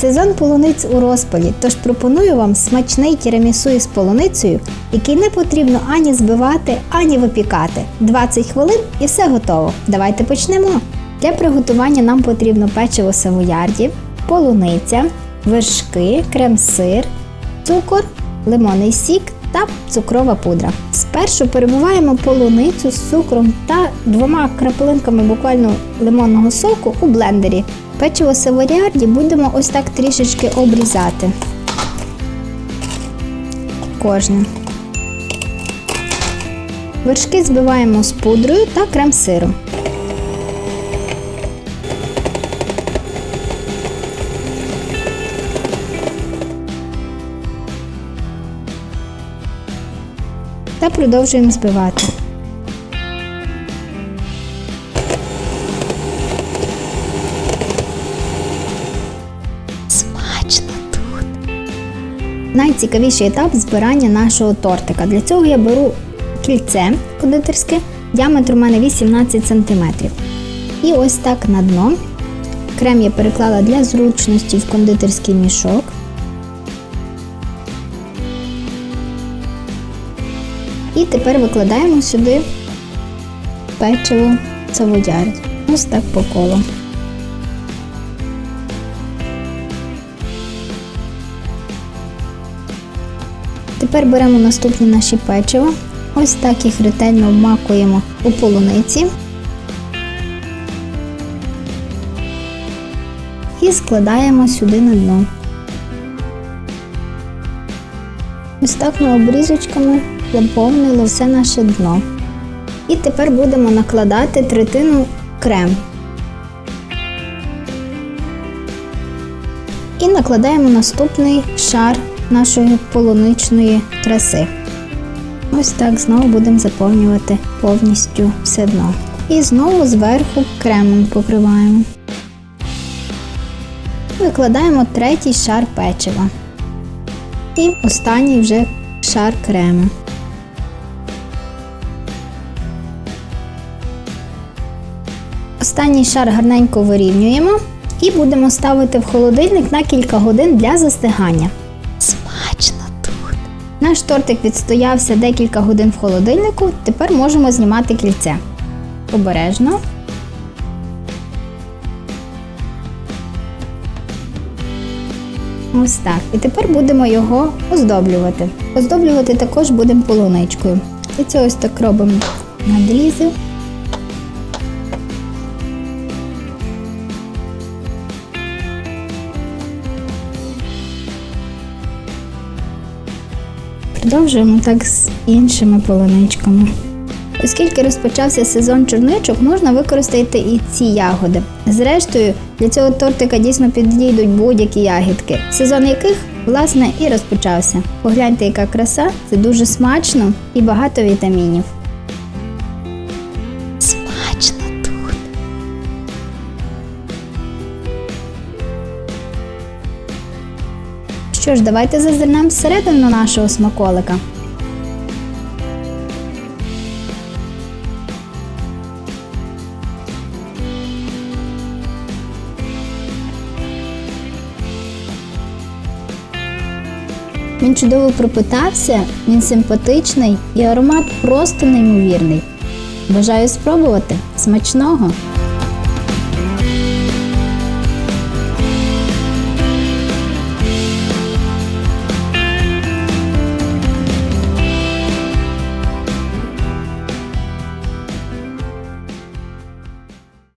Сезон полуниць у розпалі, тож пропоную вам смачний тірамісу із полуницею, який не потрібно ані збивати, ані випікати. 20 хвилин і все готово. Давайте почнемо. Для приготування нам потрібно печиво савоярдів, полуниця, вершки, крем-сир, цукор, лимонний сік та цукрова пудра. Спершу перебуваємо полуницю з цукром та двома краплинками буквально лимонного соку у блендері. Печиво савоярді будемо ось так трішечки обрізати. Кожне. Вершки збиваємо з пудрою та крем-сиром. Та продовжуємо збивати. Смачно тут. Найцікавіший етап збирання нашого тортика. Для цього я беру кільце кондитерське, діаметр у мене 18 см. І ось так на дно. Крем я переклала для зручності в кондитерський мішок. І тепер викладаємо сюди печиво савоярд. Ось так по колу. Тепер беремо наступні наші печиво. Ось так їх ретельно вмакуємо у полуниці. І складаємо сюди на дно. Ось так ми обрізочками заповнили все наше дно. І тепер будемо накладати третину крем. І накладаємо наступний шар нашої полуничної траси. Ось так знову будемо заповнювати повністю все дно. І знову зверху кремом покриваємо. Викладаємо третій шар печива. І останній вже шар крему. Останній шар гарненько вирівнюємо і будемо ставити в холодильник на кілька годин для застигання. Смачно тут. Наш тортик відстоявся декілька годин в холодильнику, тепер можемо знімати кільце. Обережно. Ось так. І тепер будемо його оздоблювати. Оздоблювати також будемо полуничкою. І це ось так робимо надрізи. Продовжуємо так з іншими полуничками. Оскільки розпочався сезон чорничок, можна використати і ці ягоди. Зрештою, для цього тортика дійсно підійдуть будь-які ягідки, сезон яких, власне, і розпочався. Погляньте, яка краса, це дуже смачно і багато вітамінів. Що ж, давайте зазирнемо всередину нашого смаколика. Він чудово пропитався, він симпатичний і аромат просто неймовірний. Бажаю спробувати смачного!